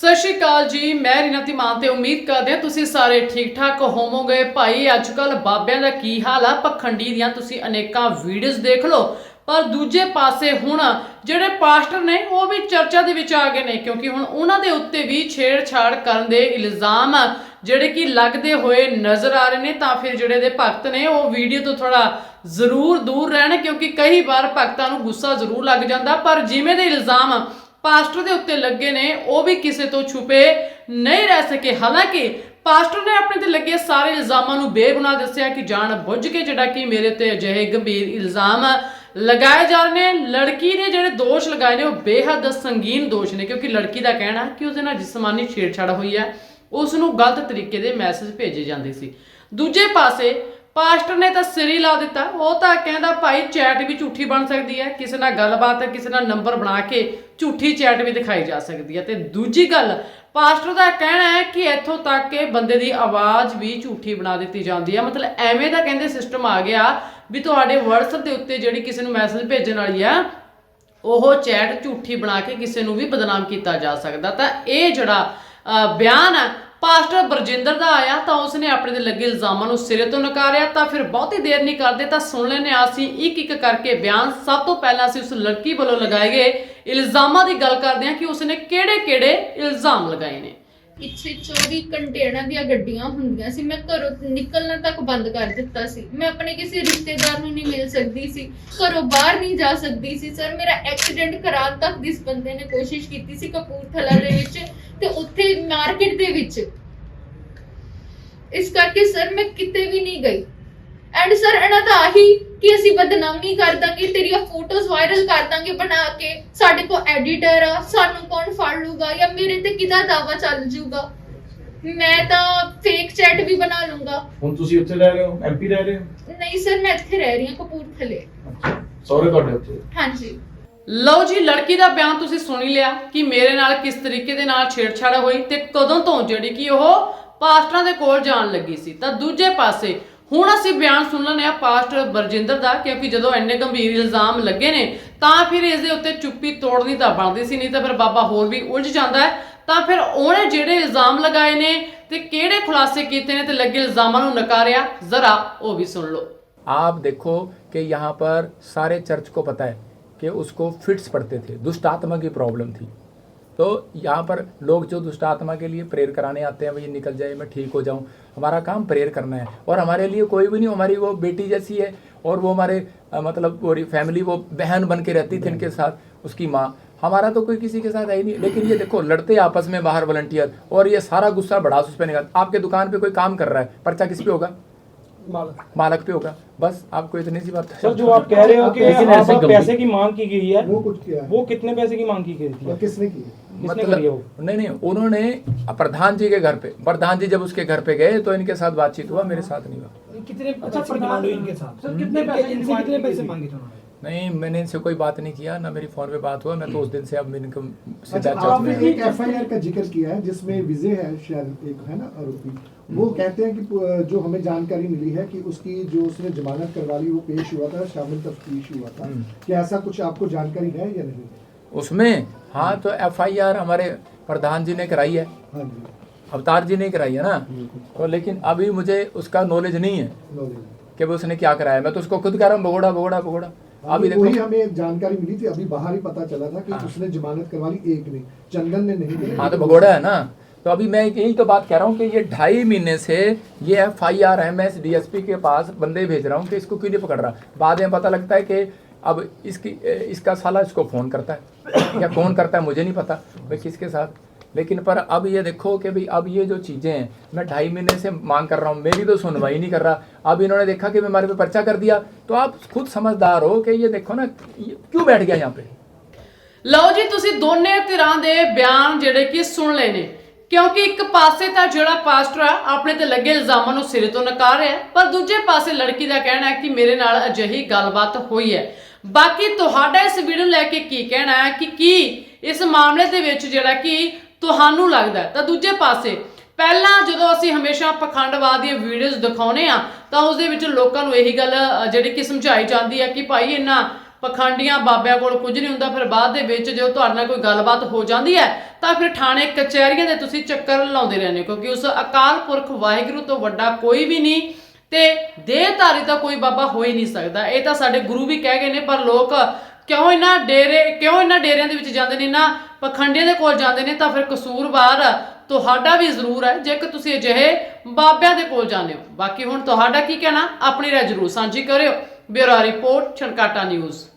ਸਤਿ ਸ਼੍ਰੀ ਅਕਾਲ ਜੀ, ਮੈਂ ਰੀਨਾ ਧੀਮਾਨ ਤੇ ਉਮੀਦ ਕਰਦੇ ਹਾਂ ਤੁਸੀਂ ਸਾਰੇ ਠੀਕ ਠਾਕ ਹੋਵੋਗੇ। ਭਾਈ ਅੱਜ ਕੱਲ ਬਾਬਿਆਂ ਦਾ ਕੀ ਹਾਲ ਆ? ਪਖੰਡੀ ਦੀਆਂ ਤੁਸੀਂ ਅਨੇਕਾਂ ਵੀਡੀਓਜ਼ ਦੇਖ ਲਓ। ਪਰ ਦੂਜੇ ਪਾਸੇ ਹੁਣ ਜਿਹੜੇ ਪਾਸਟਰ ਨੇ, ਉਹ ਵੀ ਚਰਚਾ ਦੇ ਵਿੱਚ ਆ ਗਏ ਨੇ, ਕਿਉਂਕਿ ਹੁਣ ਉਹਨਾਂ ਦੇ ਉੱਤੇ ਵੀ ਛੇੜਛਾੜ ਕਰਨ ਦੇ ਇਲਜ਼ਾਮ ਜਿਹੜੇ ਕਿ ਲੱਗਦੇ ਹੋਏ ਨਜ਼ਰ ਆ ਰਹੇ ਨੇ, ਤਾਂ ਫਿਰ ਜਿਹੜੇ ਦੇ ਭਗਤ ਨੇ, ਉਹ ਵੀਡੀਓ ਤੋਂ ਥੋੜਾ ਜ਼ਰੂਰ ਦੂਰ ਰਹਿਣ, ਕਿਉਂਕਿ ਕਈ ਵਾਰ ਭਗਤਾਂ ਨੂੰ ਗੁੱਸਾ ਜ਼ਰੂਰ ਲੱਗ ਜਾਂਦਾ। ਪਰ ਜਿਵੇਂ ਦੇ ਇਲਜ਼ਾਮ ਪਾਸਟਰ ਦੇ ਉੱਤੇ ਲੱਗੇ ਨੇ, ਉਹ ਵੀ ਕਿਸੇ ਤੋਂ ਛੁਪੇ ਨਹੀਂ ਰਹਿ ਸਕੇ। ਹਾਲਾਂਕਿ ਪਾਸਟਰ ਨੇ ਆਪਣੇ ਤੇ ਲੱਗੇ ਸਾਰੇ ਇਲਜ਼ਾਮਾਂ ਨੂੰ ਬੇਗੁਨਾਹ ਦੱਸਿਆ ਕਿ ਜਾਣ ਬੁੱਝ ਕੇ ਜਿਹੜਾ ਕਿ ਮੇਰੇ ਤੇ ਅਜਿਹੇ ਗੰਭੀਰ ਇਲਜ਼ਾਮ ਲਗਾਏ ਜਾ ਰਹੇ ਨੇ। ਲੜਕੀ ਨੇ ਜਿਹੜੇ ਦੋਸ਼ ਲਗਾਏ ਨੇ, ਉਹ ਬੇਹੱਦ ਸੰਗੀਨ ਦੋਸ਼ ਨੇ, ਕਿਉਂਕਿ ਲੜਕੀ ਦਾ ਕਹਿਣਾ ਕਿ ਉਹਦੇ ਨਾਲ ਜਿਸਮਾਨੀ ਛੇੜਛਾੜ ਹੋਈ ਹੈ ਉਸ ਨੂੰ ਗਲਤ ਤਰੀਕੇ ਦੇ ਮੈਸੇਜ ਭੇਜੇ ਜਾਂਦੇ ਸੀ। ਦੂਜੇ ਪਾਸੇ ਪਾਸਟਰ ਨੇ ਤਾਂ ਸਿਰ ਹੀ ਲਾ ਦਿੱਤਾ। ਉਹ ਤਾਂ ਕਹਿੰਦਾ ਭਾਈ ਚੈਟ ਵੀ ਝੂਠੀ ਬਣ ਸਕਦੀ ਹੈ। ਕਿਸੇ ਨਾਲ ਗੱਲਬਾਤ ਕਿਸੇ ਨਾਲ ਨੰਬਰ ਬਣਾ ਕੇ ਝੂਠੀ ਚੈਟ ਵੀ ਦਿਖਾਈ ਜਾ ਸਕਦੀ ਹੈ। ਤੇ ਦੂਜੀ ਗੱਲ, ਪਾਸਟਰ ਦਾ ਕਹਿਣਾ ਹੈ ਕਿ ਇੱਥੋਂ ਤੱਕ ਕਿ ਬੰਦੇ ਦੀ ਆਵਾਜ਼ ਵੀ ਝੂਠੀ ਬਣਾ ਦਿੱਤੀ ਜਾਂਦੀ ਹੈ। ਮਤਲਬ ਐਵੇਂ ਦਾ ਕਹਿੰਦੇ ਸਿਸਟਮ ਆ ਗਿਆ ਵੀ ਤੁਹਾਡੇ WhatsApp ਦੇ ਉੱਤੇ ਜਿਹੜੀ ਕਿਸੇ ਨੂੰ ਮੈਸੇਜ ਭੇਜਣ ਵਾਲੀ ਆ ਉਹ ਚੈਟ ਝੂਠੀ ਬਣਾ ਕੇ ਕਿਸੇ ਨੂੰ ਵੀ ਬਦਨਾਮ ਕੀਤਾ ਜਾ ਸਕਦਾ। ਤਾਂ ਇਹ ਜਿਹੜਾ ਬਿਆਨ ਹੈ ਪਾਸਟਰ ਬਰਜਿੰਦਰ ਦਾ ਆਇਆ ਤਾਂ ਉਸਨੇ ਆਪਣੇ ਤੇ ਲੱਗੇ ਇਲਜ਼ਾਮਾਂ ਨੂੰ ਸਿਰੇ ਤੋਂ ਨਕਾਰਿਆ, ਤਾਂ ਫਿਰ ਬਹੁਤੀ ਦੇਰ ਨਹੀਂ ਕਰਦੇ ਤਾਂ ਸੁਣ ਲੈਨੇ ਆ ਅਸੀਂ ਇੱਕ ਇੱਕ ਕਰਕੇ ਬਿਆਨ। ਸਭ ਤੋਂ ਪਹਿਲਾਂ ਅਸੀਂ ਉਸ ਲੜਕੀ ਵੱਲੋਂ ਲਗਾਏ ਗਏ ਇਲਜ਼ਾਮਾਂ ਦੀ ਗੱਲ ਕਰਦੇ ਹਾਂ ਕਿ ਉਸਨੇ ਕਿਹੜੇ-ਕਿਹੜੇ ਇਲਜ਼ਾਮ ਲਗਾਏ ਨੇ। ਪਿੱਛੇ 24 ਕੰਟੇਨਰਾਂ ਦੀਆਂ ਗੱਡੀਆਂ ਹੁੰਦੀਆਂ ਸੀ, ਮੈਂ ਘਰੋਂ ਨਿਕਲਣਾ ਤੱਕ ਬੰਦ ਕਰ ਦਿੱਤਾ ਸੀ। ਮੈਂ ਆਪਣੇ ਕਿਸੇ ਰਿਸ਼ਤੇਦਾਰ ਨੂੰ ਨਹੀਂ ਮਿਲ ਸਕਦੀ ਸੀ, ਘਰੋਂ ਬਾਹਰ ਨਹੀਂ ਜਾ ਸਕਦੀ ਸੀ। ਸਰ, ਮੇਰਾ ਐਕਸੀਡੈਂਟ ਕਰਾਉਣ ਤੱਕ ਇਸ ਬੰਦੇ ਨੇ ਕੋਸ਼ਿਸ਼ ਕੀਤੀ ਸੀ ਕਪੂਰਥਲਾ ਦੇ ਵਿੱਚ। ਤੇ ਉੱਥੇ ਮਾਰਕੀਟ ਦੇ ਵਿੱਚ। ਇਸ ਕਰਕੇ ਸਰ ਮੈਂ ਕਿਤੇ ਵੀ ਨਹੀਂ ਗਈ। ਐਂਡ ਸਰ ਇਹਨਾਂ ਦਾ ਆਹੀ ਕਿ ਅਸੀਂ ਬਦਨਾਮੀ ਕਰ ਦਾਂਗੇ ਤੇਰੀਆਂ ਫੋਟੋਜ਼ ਵਾਇਰਲ ਕਰ ਦਾਂਗੇ ਬਣਾ ਕੇ ਸਾਡੇ ਕੋਲ ਐਡੀਟਰ ਆ ਸਾਨੂੰ ਕੌਣ ਫੜ ਲੂਗਾ ਜਾਂ ਮੇਰੇ ਤੇ ਕਿਹਦਾ ਦਾਵਾ ਚੱਲ ਜਾਊਗਾ ਮੈਂ ਤਾਂ ਫੇਕ ਚੈਟ ਵੀ ਬਣਾ ਲੂੰਗਾ। ਹੁਣ ਤੁਸੀਂ ਉੱਥੇ ਰਹਿ ਰਹੇ ਹੋ? ਐਮਪੀ ਰਹਿ ਰਹੇ ਹੋ? ਨਹੀਂ ਸਰ ਮੈਂ ਇੱਥੇ ਰਹਿ ਰਹੀ ਹਾਂ ਕਪੂਰਥਲੇ। ਸਹੁਰੇ ਤੁਹਾਡੇ ਉੱਥੇ? ਹਾਂਜੀ। ਲਓ ਜੀ ਲੜਕੀ ਦਾ ਬਿਆਨ ਤੁਸੀਂ ਸੁਣ ਹੀ ਲਿਆ ਕਿ ਮੇਰੇ ਨਾਲ ਕਿਸ ਤਰੀਕੇ ਦੇ ਨਾਲ ਛੇੜਛਾੜ ਹੋਈ ਤੇ ਕਦੋਂ ਤੋਂ ਜਿਹੜੀ ਕਿ ਉਹ ਪਾਸਟਰਾਂ ਦੇ ਕੋਲ ਜਾਣ ਲੱਗੀ ਸੀ ਤਾਂ ਦੂਜੇ ਪਾਸੇ ਹੁਣ ਅਸੀਂ ਬਿਆਨ ਸੁਣ ਲੈਂਦੇ ਆ ਪਾਸਟਰ ਬਰਜਿੰਦਰ ਦਾ ਕਿਉਂਕਿ ਜਦੋਂ ਇੰਨੇ ਗੰਭੀਰ ਇਲਜ਼ਾਮ ਲੱਗੇ ਨੇ ਤਾਂ ਫਿਰ ਇਸ ਦੇ ਉੱਤੇ ਚੁੱਪੀ ਤੋੜਨੀ ਤਾਂ ਬਣਦੀ ਸੀ ਨਹੀਂ ਤਾਂ ਫਿਰ ਬਾਬਾ ਹੋਰ ਵੀ ਉਲਝ ਜਾਂਦਾ ਹੈ ਤਾਂ ਫਿਰ ਉਹਨੇ ਜਿਹੜੇ ਇਲਜ਼ਾਮ ਲਗਾਏ ਨੇ ਤੇ ਕਿਹੜੇ ਖੁਲਾਸੇ ਕੀਤੇ ਨੇ ਤੇ ਲੱਗੇ ਇਲਜ਼ਾਮਾਂ ਨੂੰ ਨਕਾਰਿਆ ਜ਼ਰਾ ਉਹ ਵੀ ਸੁਣ ਲਓ आप देखो कि यहाँ पर सारे चर्च को पता है कि उसको फिट्स पड़ते थे। दुष्ट आत्मा की प्रॉब्लम थी। तो यहाँ पर लोग जो दुष्ट आत्मा के लिए प्रेयर कराने आते हैं भाई निकल जाए मैं ठीक हो जाऊँ। हमारा काम प्रेयर करना है। और हमारे लिए कोई भी नहीं हमारी वो बेटी जैसी है और वो हमारे मतलब पूरी फैमिली वो बहन बन के रहती थी इनके साथ उसकी माँ। हमारा तो कोई किसी के साथ है ही नहीं। लेकिन ये देखो लड़ते आपस में बाहर वॉलंटियर और ये सारा गुस्सा बढ़ा उस पर निकाल। आपके दुकान पे कोई काम कर रहा है पर्चा किस पे होगा? मालक। पे होगा। बस आपको इतनी सी बात सर जो आप कह रहे हो कि लेकिन ऐसे पैसे की मांग की गई है वो कुछ किया है। वो कितने पैसे की मांग की गई थी? किसने की? मतलब नहीं नहीं उन्होंने प्रधान जी के घर पे प्रधान जी जब उसके घर पे गए तो इनके साथ बातचीत हुआ मेरे साथ नहीं हुआ। कितने अच्छा प्रधान इनके साथ? सर कितने पैसे इनसे कितने पैसे मांगे थे उन्होंने? नहीं मैंने इनसे कोई बात नहीं किया ना मेरी फ़ोन पे बात हुआ मैं तो उस दिन से अब इनको सीधा अच्छा आपने एक एफआईआर का ज़िक्र किया है जिसमें विजय है शायद एक है ना आरोपी? वो कहते हैं कि जो हमें जानकारी मिली है कि उसकी जो उसने जमानत करवा ली वो पेश हुआ था शामिल तफ्तीश हुआ था। हम्म। क्या ऐसा कुछ आपको जानकारी है या नहीं? उसमें? हाँ तो एफआईआर हमारे प्रधान जी ने कराई है। हाँ जी। अवतार जी ने कराई है ना? तो लेकिन अभी मुझे उसका नॉलेज नहीं है कि वो उसने क्या कराया। मैं तो उसको खुद कह रहा हूँ भगोड़ा भगोड़ा भगोड़ा। अभी अभी वही हमें जानकारी मिली थी अभी बाहर ही पता चला था कि हाँ। उसने जमानत करवा ली एक ने चंदन ने नहीं की। हाँ तो भगोड़ा है ना? तो अभी मैं यही तो बात कह रहा हूँ कि ये ढाई महीने से ये F I R M S D S P के पास बंदे भेज रहा हूँ कि इसको क्यों नहीं पकड़ रहा? बाद में पता लगता है कि अब इसकी इसका साला इसको फ़ोन करता है। या कौन करता है मुझे नहीं पता। भाई किसके साथ? लेकिन पर अब ये देखो कि भाई अब ये जो चीज़ें हैं मैं ढाई महीने से मांग कर रहा हूँ मेरी तो सुनवाई नहीं कर रहा अब इन्होंने देखा कि मैं हमारे पे पर्चा कर दिया तो आप खुद समझदार हो कि ये देखो ना ये क्यों बैठ गया यहाँ पे ਲਓ ਜੀ ਤੁਸੀਂ ਦੋਨੇ ਧਿਰਾਂ ਦੇ ਬਿਆਨ ਜਿਹੜੇ ਕਿ ਸੁਣ ਲਏ ਨੇ ਕਿਉਂਕਿ ਇੱਕ ਪਾਸੇ ਤਾਂ ਜਿਹੜਾ ਪਾਸਟਰ ਆ ਆਪਣੇ ਤੇ ਲੱਗੇ ਇਲਜ਼ਾਮਾਂ ਨੂੰ ਸਿਰੇ ਤੋਂ ਨਕਾਰ ਰਿਹਾ ਹੈ, ਪਰ ਦੂਜੇ ਪਾਸੇ ਲੜਕੀ ਦਾ ਕਹਿਣਾ ਹੈ ਕਿ ਮੇਰੇ ਨਾਲ ਅਜਿਹੀ ਗੱਲਬਾਤ ਹੋਈ ਹੈ ਬਾਕੀ ਤੁਹਾਡਾ ਇਸ ਵੀਡੀਓ ਨੂੰ ਲੈ ਕੇ ਕੀ ਕਹਿਣਾ ਹੈ ਕਿ ਕੀ ਇਸ ਮਾਮਲੇ ਦੇ ਵਿੱਚ ਜਿਹੜਾ ਕਿ ਤੁਹਾਨੂੰ ਲੱਗਦਾ ਤਾਂ ਦੂਜੇ ਪਾਸੇ, ਪਹਿਲਾਂ ਜਦੋਂ ਅਸੀਂ ਹਮੇਸ਼ਾ ਪਖੰਡਵਾਦ ਦੀਆਂ ਵੀਡੀਓਜ਼ ਦਿਖਾਉਨੇ ਆ ਤਾਂ ਉਸ ਦੇ ਵਿੱਚ ਲੋਕਾਂ ਨੂੰ ਇਹੀ ਗੱਲ ਜਿਹੜੀ ਕਿ ਸਮਝਾਈ ਜਾਂਦੀ ਹੈ ਕਿ ਭਾਈ ਇਹਨਾਂ ਪਖੰਡੀਆਂ ਬਾਬਿਆਂ ਕੋਲ ਕੁਝ ਨਹੀਂ ਹੁੰਦਾ, ਫਿਰ ਬਾਅਦ ਦੇ ਵਿੱਚ ਜਦੋਂ ਤੁਹਾਡੇ ਨਾਲ ਕੋਈ ਗੱਲਬਾਤ ਹੋ ਜਾਂਦੀ ਹੈ, ਤਾਂ ਫਿਰ ਥਾਣੇ, ਕਚਹਿਰੀਆਂ ਦੇ ਤੁਸੀਂ ਚੱਕਰ ਲਾਉਂਦੇ ਰਹਿੰਦੇ ਹੋ, ਕਿਉਂਕਿ ਉਸ ਅਕਾਲ ਪੁਰਖ ਵਾਹਿਗੁਰੂ ਤੋਂ ਵੱਡਾ ਕੋਈ ਵੀ ਨਹੀਂ ਤੇ ਦੇਹਧਾਰੀ ਤਾਂ ਕੋਈ ਬਾਬਾ ਹੋ ਹੀ ਨਹੀਂ ਸਕਦਾ। ਇਹ ਤਾਂ ਸਾਡੇ ਗੁਰੂ ਵੀ ਕਹਿ ਗਏ ਨੇ, ਪਰ ਲੋਕ ਕਿਉਂ ਇਹਨਾਂ ਡੇਰੇ, ਕਿਉਂ ਇਹਨਾਂ ਡੇਰਿਆਂ ਦੇ ਵਿੱਚ ਜਾਂਦੇ ਨੇ ਇਹਨਾਂ ਪਖੰਡੀਆਂ ਦੇ ਕੋਲ ਜਾਂਦੇ ਨੇ ਤਾਂ ਫਿਰ ਕਸੂਰਵਾਰ ਤੁਹਾਡਾ ਵੀ ਜ਼ਰੂਰ ਹੈ, ਜੇਕਰ ਤੁਸੀਂ ਅਜਿਹੇ ਬਾਬਿਆਂ ਦੇ ਕੋਲ ਜਾਂਦੇ ਹੋ। ਬਾਕੀ ਹੁਣ ਤੁਹਾਡਾ ਕੀ ਕਹਿਣਾ? ਆਪਣੀ ਰਾਏ ਜ਼ਰੂਰ ਸਾਂਝੀ ਕਰਿਓ। Bureau report, Chhankata news.